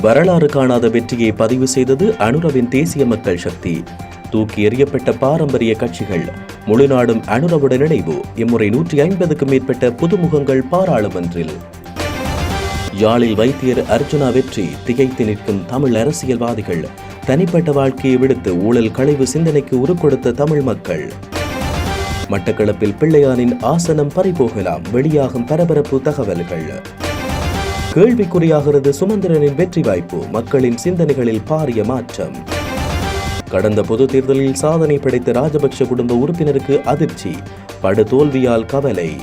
வரலாறு காணாத வெற்றியை பதிவு செய்தது அனுரவின் தேசிய மக்கள் சக்தி. தூக்கி எறியப்பட்ட பாரம்பரிய கட்சிகள் முழுநாடும் அனுரவுடன் இணைவு. இம்முறை நூற்றி ஐம்பதுக்கும் மேற்பட்ட புதுமுகங்கள் பாராளுமன்றில் யாழில் வைத்தியர் அர்ஜுனா வெற்றி திகைத்து நிற்கும் தமிழ் அரசியல்வாதிகள் தனிப்பட்ட வாழ்க்கையை விடுத்து ஊழல் களைவு சிந்தனைக்கு உருக்கொடுத்த தமிழ் மக்கள். மட்டக்களப்பில் பிள்ளையானின் ஆசனம் பறிபோகலாம் வெளியாகும் பரபரப்பு தகவல்கள். கேள்விக்குறியாகிறது சுமந்திரனின் வெற்றி வாய்ப்பு மக்களின் சிந்தனைகளில் பாரிய மாற்றம். கடந்த பொது தேர்தலில் சாதனை படைத்த ராஜபக்ஷ குடும்ப உறுப்பினருக்கு அதிர்ச்சி படு தோல்வியால் கவலை.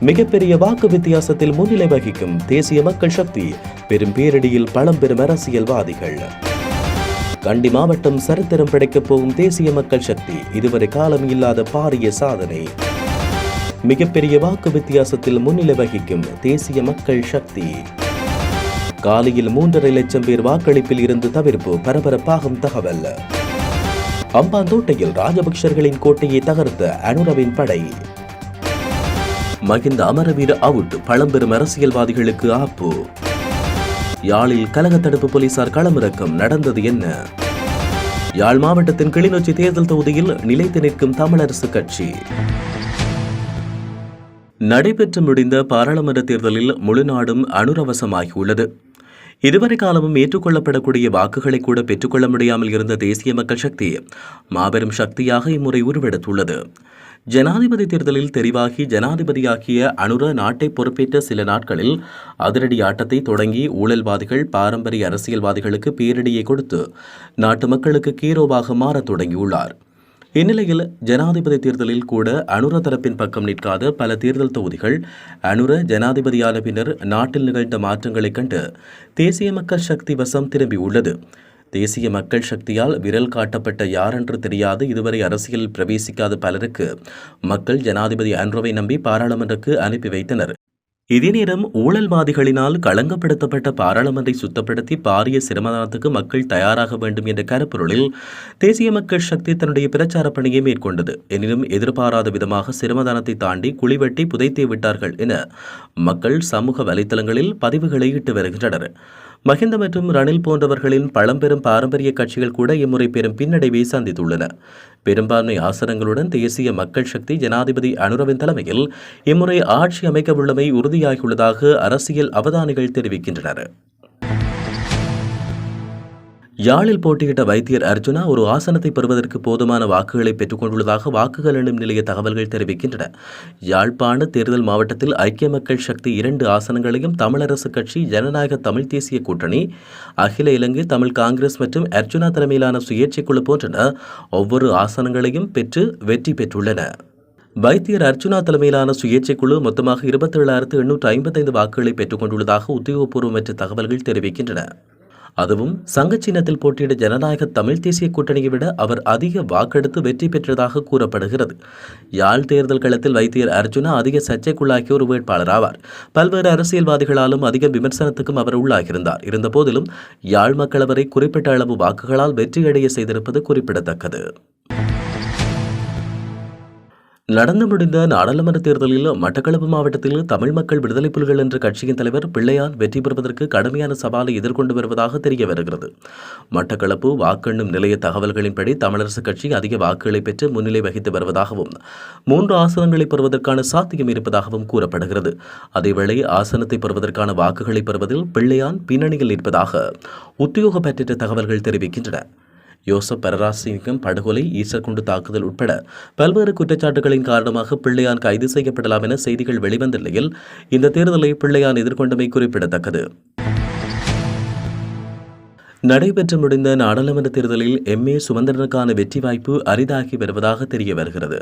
மிகப்பெரிய வாக்கு வித்தியாசத்தில் முன்னிலை வகிக்கும் தேசிய மக்கள் சக்தி பெரும் பேரிடியில் பழம்பெரும் அரசியல்வாதிகள். கண்டி மாவட்டம் சரித்திரம் படைக்கப் போகும் தேசிய மக்கள் சக்தி இதுவரை காலம் இல்லாத பாரிய சாதனை. மிகப்பெரிய வாக்கு வித்தியாசத்தில் முன்னிலை வகிக்கும் தேசிய மக்கள் சக்தி. காலையில் மூன்றரை லட்சம் பேர் வாக்களிப்பில் இருந்து தவிர்ப்பு பரபரப்பாகும் தகவல். அம்பாந்தோட்டையில் ராஜபக்சர்களின் கோட்டையை தகர்த்த அனுரவின் படை. மகிந்த அமரவீர அவுட் பழம்பெரும் அரசியல்வாதிகளுக்கு ஆப்பு. யாழில் கலக தடுப்பு போலீசார் களமிறக்கம் நடந்தது என்ன? யாழ் மாவட்டத்தின் கிளிநொச்சி தேர்தல் தொகுதியில் நிலைத்து நிற்கும் தமிழரசு கட்சி. நடைபெற்று முடிந்த பாராளுமன்ற தேர்தலில் முழு நாடும் அனுரவசமாகியுள்ளது. இதுவரை காலமும் ஏற்றுக்கொள்ளப்படக்கூடிய வாக்குகளை கூட பெற்றுக்கொள்ள முடியாமல் இருந்த தேசிய மக்கள் சக்தி மாபெரும் சக்தியாக இம்முறை உருவெடுத்துள்ளது. ஜனாதிபதி தேர்தலில் தெரிவாகி ஜனாதிபதியாகிய அனுர நாட்டை பொறுப்பேற்ற சில நாட்களில் அதிரடி ஆட்டத்தை தொடங்கி ஊழல்வாதிகள் பாரம்பரிய அரசியல்வாதிகளுக்கு பேரிடியை கொடுத்து நாட்டு மக்களுக்கு கீரோவாக மாறத் தொடங்கியுள்ளார். இந்நிலையில் ஜனாதிபதி தேர்தலில் கூட அனுர தரப்பின் பக்கம் நிற்காத பல தேர்தல் தொகுதிகள் அனுர ஜனாதிபதியான பின்னர் நாட்டில் நிகழ்ந்த மாற்றங்களைக் கண்டு தேசிய மக்கள் சக்தி வசம் திரும்பியுள்ளது. தேசிய மக்கள் சக்தியால் விரல் காட்டப்பட்ட யாரென்று தெரியாது. இதுவரை அரசியலில் பிரவேசிக்காத பலருக்கு மக்கள் ஜனாதிபதி அன்ரோவை நம்பி பாராளுமன்றக்கு அனுப்பி வைத்தனர். இதே நேரம் ஊழல்வாதிகளினால் களங்கப்படுத்தப்பட்ட பாராளுமன்றை சுத்தப்படுத்தி பாரிய சிரமதானத்துக்கு மக்கள் தயாராக வேண்டும் என்ற கருப்பொருளில் தேசிய மக்கள் சக்தி தன்னுடைய பிரச்சார பணியை மேற்கொண்டது. எனினும் எதிர்பாராத விதமாக சிரமதானத்தை தாண்டி குழிவெட்டி புதைத்து விட்டார்கள் என மக்கள் சமூக வலைதளங்களில் பதிவுகளை இட்டு வருகின்றனர். மஹிந்த மற்றும் ரணில் போன்றவர்களின் பழம்பெரும் பாரம்பரிய கட்சிகள் கூட இம்முறை பெரும் பின்னடைவை சந்தித்துள்ளன. பெரும்பான்மை ஆசனங்களுடன் தேசிய மக்கள் சக்தி ஜனாதிபதி அனுரவின் தலைமையில் இம்முறை ஆட்சி அமைக்க உள்ளமை உறுதியாகியுள்ளதாக அரசியல் அவதானிகள் தெரிவிக்கின்றனர். யாழில் போட்டியிட்ட வைத்தியர் அர்ஜுனா ஒரு ஆசனத்தை பெறுவதற்கு போதுமான வாக்குகளை பெற்றுக்கொண்டுள்ளதாக வாக்குகள் எண்ணும் நிலைய தகவல்கள் தெரிவிக்கின்றன. யாழ்ப்பாண தேர்தல் மாவட்டத்தில் ஐக்கிய மக்கள் சக்தி இரண்டு ஆசனங்களையும் தமிழரசு கட்சி ஜனநாயக தமிழ் தேசிய கூட்டணி அகில இலங்கை தமிழ் காங்கிரஸ் மற்றும் அர்ஜுனா தலைமையிலான சுயேட்சை குழு போன்றன ஒவ்வொரு ஆசனங்களையும் பெற்று வெற்றி பெற்றுள்ளன. வைத்தியர் அர்ஜுனா தலைமையிலான சுயேட்சை குழு மொத்தமாக இருபத்தேழாயிரத்து எண்ணூற்று ஐம்பத்தைந்து வாக்குகளை பெற்றுக்கொண்டுள்ளதாக உத்தியோகபூர்வமற்ற தகவல்கள் தெரிவிக்கின்றன. அதுவும் சங்க சின்னத்தில் போட்டியிட ஜனநாயக தமிழ் தேசிய கூட்டணியை விட அவர் அதிக வாக்கெடுத்து வெற்றி பெற்றதாக கூறப்படுகிறது. யாழ் தேர்தல் களத்தில் வைத்தியர் அர்ஜுனா அதிக சர்ச்சைக்குள்ளாகிய ஒரு வேட்பாளர் ஆவார். பல்வேறு அரசியல்வாதிகளாலும் அதிக விமர்சனத்துக்கும் அவர் உள்ளாகியிருந்தார். இருந்தபோதிலும் யாழ் மக்கள் அவரை குறிப்பிட்ட அளவு வாக்குகளால் வெற்றியடைய செய்திருப்பது குறிப்பிடத்தக்கது. நடந்து முடிந்த நாடாளுமன்ற தேர்தலில் மட்டக்களப்பு மாவட்டத்தில் தமிழ் மக்கள் விடுதலை புலிகள் என்ற கட்சியின் தலைவர் பிள்ளையால் வெற்றி பெறுவதற்கு கடுமையான சவாலை எதிர்கொண்டு வருவதாக தெரிய வருகிறது. மட்டக்களப்பு வாக்கெண்ணும் நிலைய தகவல்களின்படி தமிழரசு கட்சி அதிக வாக்குகளை பெற்று முன்னிலை வகித்து வருவதாகவும் மூன்று ஆசனங்களை பெறுவதற்கான சாத்தியம் இருப்பதாகவும் கூறப்படுகிறது. அதேவேளை ஆசனத்தை பெறுவதற்கான வாக்குகளை பெறுவதில் பிள்ளையான் பின்னணியில் இருப்பதாக உத்தியோகப்பற்ற தகவல்கள் தெரிவிக்கின்றன. யோசப் பரராசிங்கம் படுகொலை ஈசர் குண்டு தாக்குதல் உட்பட பல்வேறு குற்றச்சாட்டுகளின் காரணமாக பிள்ளையான் கைது செய்யப்படலாம் என செய்திகள் வெளிவந்த நிலையில் இந்த தேர்தலை பிள்ளையான் எதிர்கொண்டமை குறிப்பிடத்தக்கது. நடைபெற்று முடிந்த நாடாளுமன்ற தேர்தலில் எம்ஏ சுமந்திரனுக்கான வெற்றி வாய்ப்பு அரிதாகி வருவதாக தெரிய வருகிறது.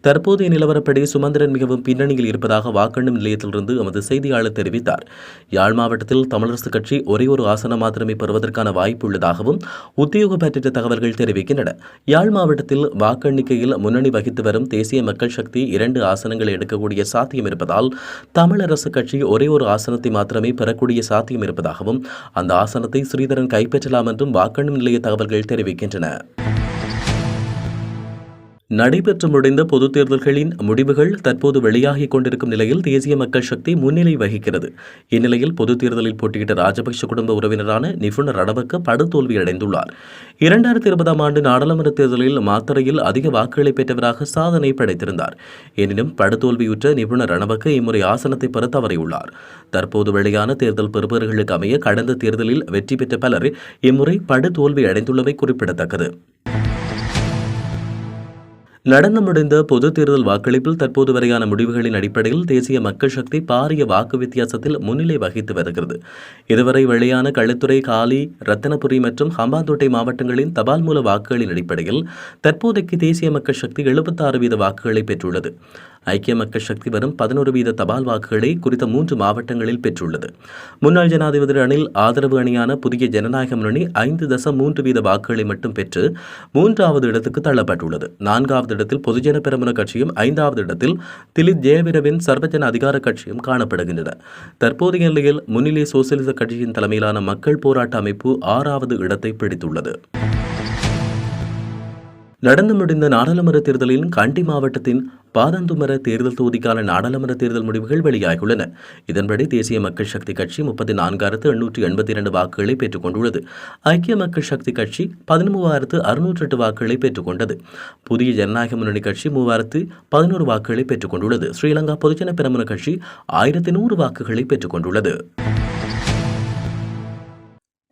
தற்போதைய நிலவரப்படி சுமந்திரன் மிகவும் பின்னணியில் இருப்பதாக வாக்கெண்ணும் நிலையத்திலிருந்து எமது செய்தியாளர் தெரிவித்தார். யாழ் மாவட்டத்தில் தமிழரசு கட்சி ஒரே ஒரு ஆசனம் மாத்திரமே பெறுவதற்கான வாய்ப்பு உள்ளதாகவும் உத்தியோகப்பற்ற தகவல்கள் தெரிவிக்கின்றன. யாழ் மாவட்டத்தில் வாக்கெண்ணிக்கையில் முன்னணி வகித்து வரும் தேசிய மக்கள் சக்தி இரண்டு ஆசனங்களை எடுக்கக்கூடிய சாத்தியம் இருப்பதால் தமிழரசு கட்சி ஒரே ஒரு ஆசனத்தை மாத்திரமே பெறக்கூடிய சாத்தியம் இருப்பதாகவும் அந்த ஆசனத்தை ஸ்ரீதரன் கைப்பற்றலாம் என்றும் வாக்கெண்ணும் நிலைய தகவல்கள் தெரிவிக்கின்றன. நடைபெற்று முடிந்த பொதுத் தேர்தல்களின் முடிவுகள் தற்போது வெளியாகிக் கொண்டிருக்கும் நிலையில் தேசிய மக்கள் சக்தி முன்னிலை வகிக்கிறது. இந்நிலையில் பொதுத் தேர்தலில் போட்டியிட்ட ராஜபக்ஷ குடும்ப உறவினரான நிபுணர் ரணவக்க படுதோல்வி அடைந்துள்ளார் இரண்டாயிரத்தி இருபதாம் ஆண்டு நாடாளுமன்ற தேர்தலில் மாத்தறையில் அதிக வாக்குகளை பெற்றவராக சாதனை படைத்திருந்தார். எனினும் படுதோல்வியுற்ற நிபுணர் ரணவக்க இம்முறை ஆசனத்தை பெற தவறியுள்ளார் தற்போது வெளியான தேர்தல் பெறுபவர்களுக்கு அமைய கடந்த தேர்தலில் வெற்றி பெற்ற பலர் இம்முறை படுதோல்வி அடைந்துள்ளவை குறிப்பிடத்தக்கது. நடந்து முடிந்த பொது தேர்தல் வாக்களிப்பில் தற்போது வரையான முடிவுகளின் அடிப்படையில் தேசிய மக்கள் சக்தி பாரிய வாக்கு வித்தியாசத்தில் முன்னிலை வகித்து வருகிறது. இதுவரை வெளியான களுத்துறை காலி ரத்தனபுரி மற்றும் ஹம்பாந்தோட்டை மாவட்டங்களின் தபால் மூல வாக்குகளின் அடிப்படையில் தற்போதைக்கு தேசிய மக்கள் சக்தி எழுபத்தாறு வீத வாக்குகளை பெற்றுள்ளது. ஐக்கிய மக்கள் சக்தி வரும் பதினோரு வீத தபால் வாக்குகளை குறித்த மூன்று மாவட்டங்களில் பெற்றுள்ளது. முன்னாள் ஜனாதிபதி ரணில் ஆதரவு அணியான புதிய ஜனநாயக முன்னணி ஐந்து தசம் மூன்று வீத வாக்குகளை மட்டும் பெற்று மூன்றாவது இடத்துக்கு தள்ளப்பட்டுள்ளது. நான்காவது இடத்தில் பொதுஜன பெரமுன கட்சியும் ஐந்தாவது இடத்தில் திலித் ஜெயவீரவின் சர்வஜன அதிகார கட்சியும் காணப்படுகின்றன. தற்போதைய நிலையில் முன்னிலை சோசியலிச கட்சியின் தலைமையிலான மக்கள் போராட்ட அமைப்பு ஆறாவது இடத்தை பிடித்துள்ளது. நடந்து முடிந்த நாடாளுமன்ற தேர்தலில் கண்டி மாவட்டத்தின் பாதந்துமர தேர்தல் தொகுதிக்கான நாடாளுமன்ற தேர்தல் முடிவுகள் வெளியாகியுள்ளன. இதன்படி தேசிய மக்கள் சக்தி கட்சி முப்பத்தி நான்காயிரத்து எண்ணூற்றி எண்பத்தி இரண்டு வாக்குகளை பெற்றுக் கொண்டுள்ளது ஐக்கிய மக்கள் சக்தி கட்சி பதிமூவாயிரத்து அறுநூற்றி எட்டு வாக்குகளை பெற்றுக்கொண்டது. புதிய ஜனநாயக முன்னணி கட்சி மூவாயிரத்து பதினோரு வாக்குகளை பெற்றுக் கொண்டுள்ளது ஸ்ரீலங்கா பொதுஜன பெரமுன கட்சி ஆயிரத்தி நூறு வாக்குகளை பெற்றுக் கொண்டுள்ளது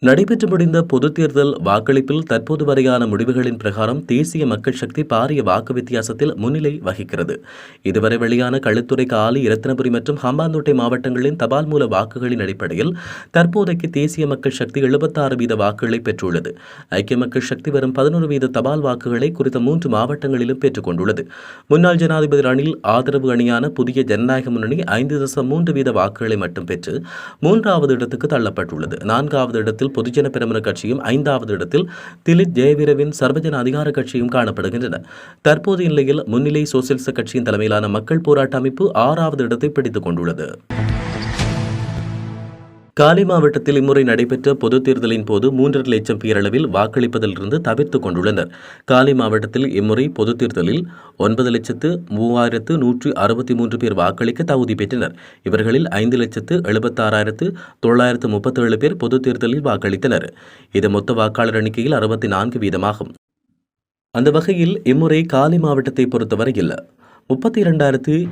நடைபெற்று முடிந்த பொதுத் தேர்தல் வாக்களிப்பில் தற்போது வரையான முடிவுகளின் பிரகாரம் தேசிய மக்கள் சக்தி பாரிய வாக்கு வித்தியாசத்தில் முன்னிலை வகிக்கிறது. இதுவரை வெளியான களுத்துறை காலி இரத்தினபுரி மற்றும் ஹம்பாந்தோட்டை மாவட்டங்களின் தபால் மூல வாக்குகளின் அடிப்படையில் தற்போதைக்கு தேசிய மக்கள் சக்தி எழுபத்தாறு வீத வாக்குகளை பெற்றுள்ளது. ஐக்கிய மக்கள் சக்தி வரும் பதினோரு வீத தபால் வாக்குகளை குறித்த மூன்று மாவட்டங்களிலும் பெற்றுக் கொண்டுள்ளது. முன்னாள் ஜனாதிபதி ரணில் ஆதரவு அணியான புதிய ஜனநாயக முன்னணி ஐந்து தசம் மூன்று வீத வாக்குகளை மட்டும் பெற்று மூன்றாவது இடத்துக்கு தள்ளப்பட்டுள்ளது. நான்காவது இடத்தில் பொதுஜன பெருமன கட்சியும் ஐந்தாவது இடத்தில் திலித் ஜெயவீரவின் சர்வஜன அதிகார கட்சியும் காணப்படுகின்றன. தற்போதைய நிலையில் முன்னிலை சோசியலிச கட்சியின் தலைமையிலான மக்கள் போராட்ட அமைப்பு ஆறாவது இடத்தை பிடித்துக் கொண்டுள்ளது. காலி மாவட்டத்தில் இம்முறை நடைபெற்ற பொதுத் தேர்தலின் போது மூன்றரை லட்சம் பேரளவில் வாக்களிப்பதிலிருந்து தவிர்த்துக் கொண்டுள்ளனர். காலி மாவட்டத்தில் இம்முறை பொதுத் தேர்தலில் ஒன்பது லட்சத்து மூவாயிரத்து நூற்றி அறுபத்தி மூன்று பேர் வாக்களிக்க தகுதி பெற்றனர். இவர்களில் ஐந்து லட்சத்து எழுபத்தாறாயிரத்து தொள்ளாயிரத்து முப்பத்தேழு பேர் பொதுத் தேர்தலில் வாக்களித்தனர். இது மொத்த வாக்காளர் எண்ணிக்கையில் அறுபத்தி நான்கு வீதமாகும். அந்த வகையில் இம்முறை காலி மாவட்டத்தை பொறுத்தவரையில் முப்பத்தி இரண்டாயிரத்து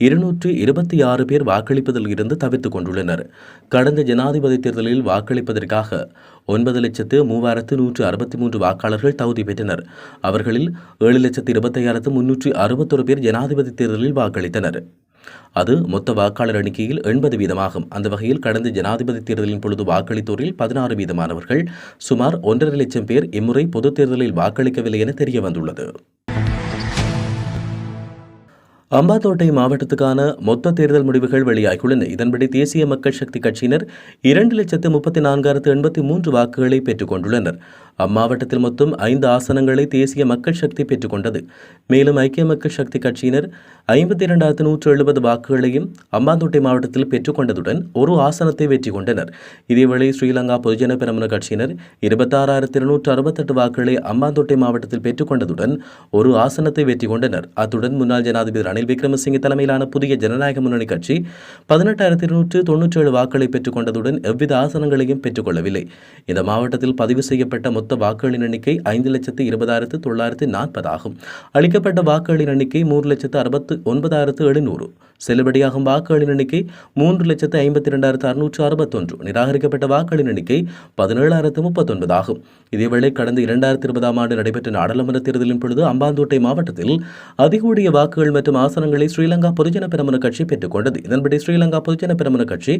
இருநூற்று இருபத்தி ஆறு பேர் வாக்களிப்பதில் இருந்து தவிர்த்துக் கொண்டுள்ளனர். கடந்த ஜனாதிபதி தேர்தலில் வாக்களிப்பதற்காக ஒன்பது லட்சத்து மூவாயிரத்து நூற்று அறுபத்தி மூன்று வாக்காளர்கள் தகுதி பெற்றனர். அவர்களில் ஏழு லட்சத்து இருபத்தையாயிரத்து முன்னூற்றி அறுபத்தொரு பேர் ஜனாதிபதி தேர்தலில் வாக்களித்தனர். அது மொத்த வாக்காளர் எண்ணிக்கையில் எண்பது வீதமாகும். அந்த வகையில் கடந்த ஜனாதிபதி தேர்தலின் பொழுது வாக்களித்தோரில் பதினாறு வீதமானவர்கள் சுமார் ஒன்றரை லட்சம் பேர் இம்முறை பொதுத் தேர்தலில் வாக்களிக்கவில்லை என தெரிய வந்துள்ளது அம்பாத்தோட்டை மாவட்டத்துக்கான மொத்த தேர்தல் முடிவுகள் வெளியாகியுள்ளன. இதன்படி தேசிய மக்கள் சக்தி கட்சியினர் இரண்டு லட்சத்து முப்பத்தி நான்காயிரத்து எண்பத்தி மூன்று வாக்குகளை பெற்றுக் கொண்டுள்ளனர். அம்மாவட்டத்தில் மொத்தம் ஐந்து ஆசனங்களை தேசிய மக்கள் சக்தி பெற்றுக்கொண்டது. மேலும் ஐக்கிய மக்கள் சக்தி கட்சியினர் ஐம்பத்தி இரண்டாயிரத்து நூற்று எழுபது வாக்குகளையும் அம்பாந்தோட்டை மாவட்டத்தில் பெற்றுக்கொண்டதுடன் ஒரு ஆசனத்தை வெற்றி கொண்டனர். இதேவேளை ஸ்ரீலங்கா பொதுஜன பெரமுன கட்சியினர் இருபத்தாறாயிரத்து இருநூற்று அறுபத்தெட்டு வாக்குகளை அம்பாந்தோட்டை மாவட்டத்தில் பெற்றுக்கொண்டதுடன் ஒரு ஆசனத்தை வெற்றி கொண்டனர். அத்துடன் முன்னாள் ஜனாதிபதி ரணில் விக்ரமசிங்கே தலைமையிலான புதிய ஜனநாயக முன்னணி கட்சி பதினெட்டாயிரத்தி இருநூற்று தொன்னூற்றி ஏழு வாக்குகளை பெற்றுக்கொண்டதுடன் எவ்வித ஆசனங்களையும் பெற்றுக்கொள்ளவில்லை. இந்த மாவட்டத்தில் பதிவு செய்யப்பட்ட மொத்த வாக்குகளின் எண்ணிக்கை ஐந்து லட்சத்து இருபதாயிரத்து தொள்ளாயிரத்து நாற்பது ஆகும். அளிக்கப்பட்ட வாக்குகளின் எண்ணிக்கை மூன்று லட்சத்து அறுபத்து ஒன்பதாயிரத்து எழுநூறு. செல்லுபடியாகும் வாக்குகளின் எண்ணிக்கை மூன்று லட்சத்து ஐம்பத்தி இரண்டாயிரத்து அறுநூற்று அறுபத்தொன்று. நிராகரிக்கப்பட்ட வாக்குகளின் எண்ணிக்கை பதினேழாயிரத்து முப்பத்தொன்பது ஆகும். இதேவேளை கடந்த இரண்டாயிரத்தி இருபதாம் ஆண்டு நடைபெற்ற நாடாளுமன்ற தேர்தலின் பொழுது அம்பாந்தோட்டை மாவட்டத்தில் அதிகூடிய வாக்குகள் மற்றும் ஆசனங்களை ஸ்ரீலங்கா பொதுஜன பெருமன கட்சி பெற்றுக்கொண்டது இதன்படி ஸ்ரீலங்கா பொதுஜன பெருமன கட்சி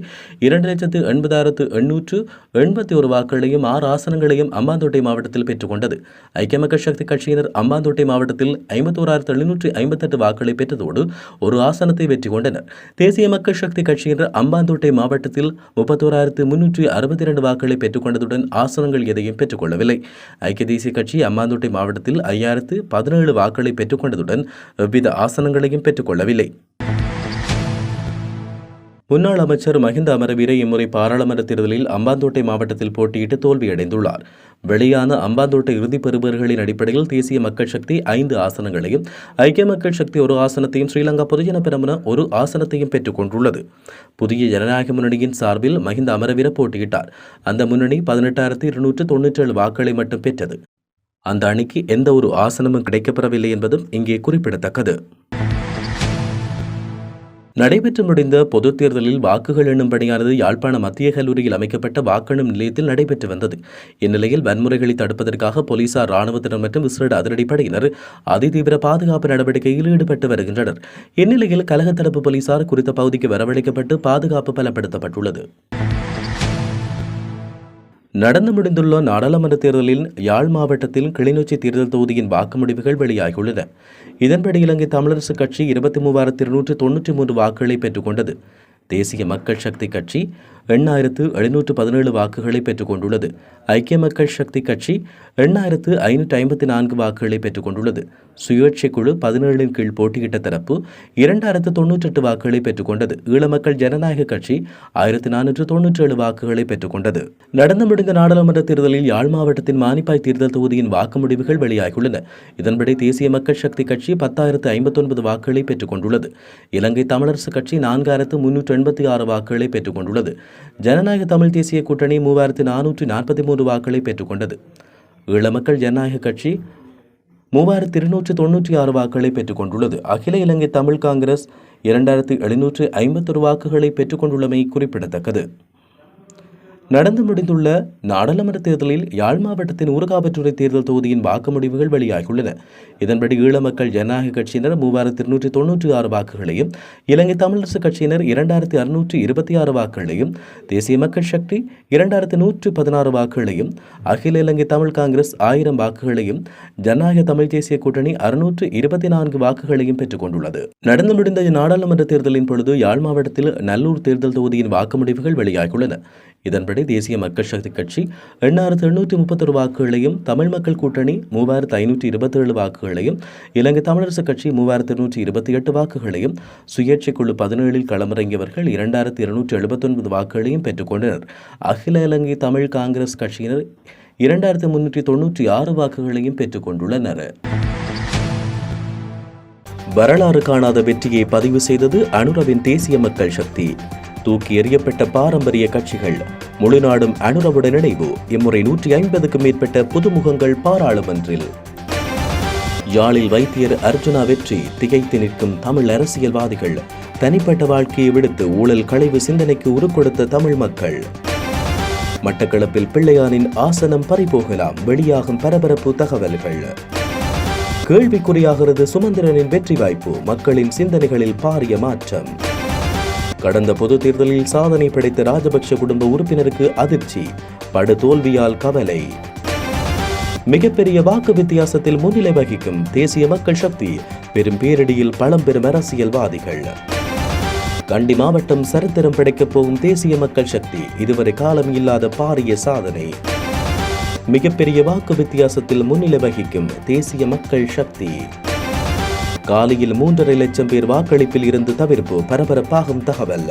இரண்டு லட்சத்து எண்பதாயிரத்து எண்ணூற்று எண்பத்தி ஒரு வாக்குகளையும் ஆறு ஆசனங்களையும் அம்பாந்தோட்டை மாவட்டத்தில் பெற்றுக்கொண்டது ஐக்கிய மக்கள் சக்தி கட்சியினர் அம்பாந்தோட்டை மாவட்டத்தில் ஐம்பத்தோராயிரத்து எழுநூற்றி ஐம்பத்தெட்டு வாக்குகளை பெற்றதோடு ஒரு ஆசனத்தை வெற்றி வெற்றி கொண்டனர். தேசிய மக்கள் சக்தி கட்சியினர் அம்பாந்தோட்டை மாவட்டத்தில் முப்பத்தோராயிரத்து முன்னூற்றி அறுபத்தி இரண்டு வாக்குகளை பெற்றுக்கொண்டதுடன் ஆசனங்கள் எதையும் பெற்றுக்கொள்ளவில்லை ஐக்கிய தேசிய கட்சி அம்பாந்தோட்டை மாவட்டத்தில் ஐயாயிரத்து பதினேழு வாக்குகளை பெற்றுக்கொண்டதுடன் எவ்வித ஆசனங்களையும் பெற்றுக்கொள்ளவில்லை முன்னாள் அமைச்சர் மஹிந்த அமரவீர இம்முறை பாராளுமன்ற தேர்தலில் அம்பாந்தோட்டை மாவட்டத்தில் போட்டியிட்டு தோல்வியடைந்துள்ளார். வெளியான அம்பாந்தோட்டை இறுதிப் பெறுபவர்களின் அடிப்படையில் தேசிய மக்கள் சக்தி ஐந்து ஆசனங்களையும் ஐக்கிய மக்கள் சக்தி ஒரு ஆசனத்தையும் ஸ்ரீலங்கா பொதுஜன பெரமுன ஒரு ஆசனத்தையும் பெற்றுக் கொண்டுள்ளது. புதிய ஜனநாயக முன்னணியின் சார்பில் மஹிந்த அமரவீர போட்டியிட்டார். அந்த முன்னணி பதினெட்டாயிரத்தி இருநூற்று தொன்னூற்றி ஏழு வாக்குகளை மட்டும் பெற்றது. அந்த அணிக்கு எந்த ஒரு ஆசனமும் கிடைக்கப்பெறவில்லை என்பதும் இங்கே குறிப்பிடத்தக்கது. நடைபெற்று முடிந்த பொதுத் தேர்தலில் வாக்குகள் எண்ணும் பணியானது யாழ்ப்பாண மத்திய கல்லூரியில் அமைக்கப்பட்ட வாக்கெண்ணும் நிலையத்தில் நடைபெற்று வந்தது. இந்நிலையில் வன்முறைகளை தடுப்பதற்காக போலீசார் ராணுவத்தினர் மற்றும் இஸ்ரேல் அதிரடிப்படையினர் அதிதீவிர பாதுகாப்பு நடவடிக்கையில் ஈடுபட்டு வருகின்றனர். இந்நிலையில் கலக தடுப்பு போலீசார் குறித்த பகுதிக்கு வரவழைக்கப்பட்டு பாதுகாப்பு பலப்படுத்தப்பட்டுள்ளது. நடந்து முடிந்துள்ள நாடாளுமன்ற தேர்தலில் யாழ் மாவட்டத்தில் கிளிநொச்சி தேர்தல் தொகுதியின் வாக்கு முடிவுகள் வெளியாகியுள்ளன. இதன்படி இலங்கை தமிழரசு கட்சி இருபத்தி மூவாயிரத்தி இருநூற்று தொன்னூற்றி மூன்று வாக்குகளை பெற்றுக்கொண்டது தேசிய மக்கள் சக்தி கட்சி எண்ணாயிரத்து எழுநூற்று பதினேழு வாக்குகளை பெற்றுக்கொண்டுள்ளது. ஐக்கிய மக்கள் சக்தி கட்சி எண்ணாயிரத்து ஐநூற்று ஐம்பத்தி நான்கு வாக்குகளை பெற்றுக்கொண்டுள்ளது. சுயேட்சை குழு பதினேழின் கீழ் போட்டியிட்ட தரப்பு இரண்டாயிரத்து தொன்னூற்றெட்டு வாக்குகளை பெற்றுக்கொண்டது. ஈழமக்கள் ஜனநாயக கட்சி ஆயிரத்தி நானூற்று தொன்னூற்றி ஏழு வாக்குகளை பெற்றுக்கொண்டது. நடந்து முடிந்த நாடாளுமன்ற தேர்தலில் யாழ் மாவட்டத்தின் மானிப்பாய் தேர்தல் தொகுதியின் வாக்கு முடிவுகள் வெளியாகியுள்ளன. இதன்படி தேசிய மக்கள் சக்தி கட்சி பத்தாயிரத்து ஐம்பத்தொன்பது வாக்குகளை பெற்றுக்கொண்டுள்ளது. இலங்கை தமிழரசு கட்சி நான்காயிரத்து முன்னூற்று எண்பத்தி ஆறு வாக்குகளை பெற்றுக்கொண்டுள்ளது. ஜனநாயக தமிழ் தேசிய கூட்டணி மூவாயிரத்து நானூற்றி நாற்பத்தி மூன்று வாக்குகளை பெற்றுக்கொண்டது. ஈழமக்கள் ஜனநாயக கட்சி மூவாயிரத்து இருநூற்று தொன்னூற்றி ஆறு வாக்குகளை பெற்றுக்கொண்டுள்ளது. அகில இலங்கை தமிழ் காங்கிரஸ் இரண்டாயிரத்து எழுநூற்று ஐம்பத்தொரு வாக்குகளை பெற்றுக்கொண்டுள்ளமை குறிப்பிடத்தக்கது. நடந்து முடிந்துள்ள நாடாளுமன்ற தேர்தலில் யாழ் மாவட்டத்தின் ஊரகாவற்றுறை தேர்தல் தொகுதியின் வாக்கு முடிவுகள் வெளியாகியுள்ளன. இதன்படி ஈழ மக்கள் ஜனநாயக கட்சியினர் மூவாயிரத்தி இருநூற்றி தொன்னூற்றி ஆறு வாக்குகளையும் இலங்கை தமிழரசு கட்சியினர் இரண்டாயிரத்தி அறுநூற்றி இருபத்தி ஆறு வாக்குகளையும் தேசிய மக்கள் சக்தி இரண்டாயிரத்தி நூற்று பதினாறு வாக்குகளையும் அகில இலங்கை தமிழ் காங்கிரஸ் ஆயிரம் வாக்குகளையும் ஜனநாயக தமிழ் தேசிய கூட்டணி அறுநூற்று இருபத்தி நான்கு வாக்குகளையும் பெற்றுக் கொண்டுள்ளது. நடந்து முடிந்த நாடாளுமன்ற தேர்தலின் பொழுது யாழ் மாவட்டத்தில் நல்லூர் தேர்தல் தொகுதியின் வாக்கு முடிவுகள் வெளியாகியுள்ளன. இதன்படி தேசிய மக்கள் சக்தி கட்சி எண்ணாயிரத்து எண்ணூற்றி முப்பத்தொரு வாக்குகளையும் தமிழ் மக்கள் கூட்டணி மூவாயிரத்து ஐநூற்றி இருபத்தேழு வாக்குகளையும் இலங்கை தமிழரசு கட்சி மூவாயிரத்து இருநூற்றி இருபத்தி எட்டு வாக்குகளையும் சுயேட்சை குழு பதினேழில் களமிறங்கியவர்கள் இரண்டாயிரத்து இருநூற்றி எழுபத்தொன்பது வாக்குகளையும் பெற்றுக்கொண்டனர். அகில இலங்கை தமிழ் காங்கிரஸ் கட்சியினர் இரண்டாயிரத்து முன்னூற்றி தொன்னூற்றி ஆறு வாக்குகளையும் பெற்றுக்கொண்டுள்ளனர். வரலாறு காணாத வெற்றியை பதிவு செய்தது அனுரவின் தேசிய மக்கள் சக்தி. தூக்கி எறியப்பட்ட பாரம்பரிய கட்சிகள். முழுநாடும் அனுரவுடன் நினைவு இம்முறை நூற்றி ஐம்பதுக்கும் மேற்பட்ட புதுமுகங்கள் பாராளுமன்றில். யாழில் வைத்தியர் அர்ஜுனா வெற்றி திகைத்து நிற்கும் தமிழ் அரசியல்வாதிகள். தனிப்பட்ட வாழ்க்கையை விடுத்து ஊழல் களைவு சிந்தனைக்கு உருக்கொடுத்த தமிழ் மக்கள். மட்டக்களப்பில் பிள்ளையானின் ஆசனம் பறிபோகலாம் வெளியாகும் பரபரப்பு தகவல்கள். கேள்விக்குறியாகிறது சுமந்திரனின் வெற்றி வாய்ப்பு மக்களின் சிந்தனைகளில் பாரிய மாற்றம். கடந்த பொது தேர்தலில் சாதனை படைத்த ராஜபக்ஷ குடும்ப உறுப்பினருக்கு அதிர்ச்சி படு தோல்வியால் கவலை. மிகப்பெரிய வாக்கு வித்தியாசத்தில் முன்னிலை வகிக்கும் தேசிய மக்கள் சக்தி பெரும் பேரடியில் பழம்பெரும் அரசியல்வாதிகள். கண்டி மாவட்டம் சரித்திரம் படைக்கப் போகும் தேசிய மக்கள் சக்தி இதுவரை காலம் இல்லாத பாரிய சாதனை. மிகப்பெரிய வாக்கு வித்தியாசத்தில் முன்னிலை வகிக்கும் தேசிய மக்கள் சக்தி. காலையில் மூன்றரை லட்சம் பேர் வாக்களிப்பில் இருந்து தவிர்ப்பு பரபரப்பாகும் தகவல்.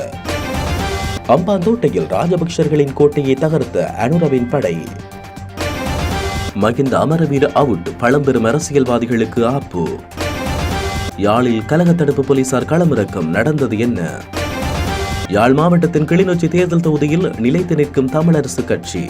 அம்பாந்தோட்டையில் ராஜபக்சர்களின் கோட்டையை தகர்த்த அனுரவின் படை. மகிந்த அமரவீர அவுட் பழம்பெரும் அரசியல்வாதிகளுக்கு ஆப்பு. யாழில் கலக தடுப்பு போலீசார் களமிறக்கம் நடந்தது என்ன? யாழ் மாவட்டத்தின் கிளிநொச்சி தேர்தல் தொகுதியில் நிலைத்து நிற்கும் தமிழரசு கட்சி.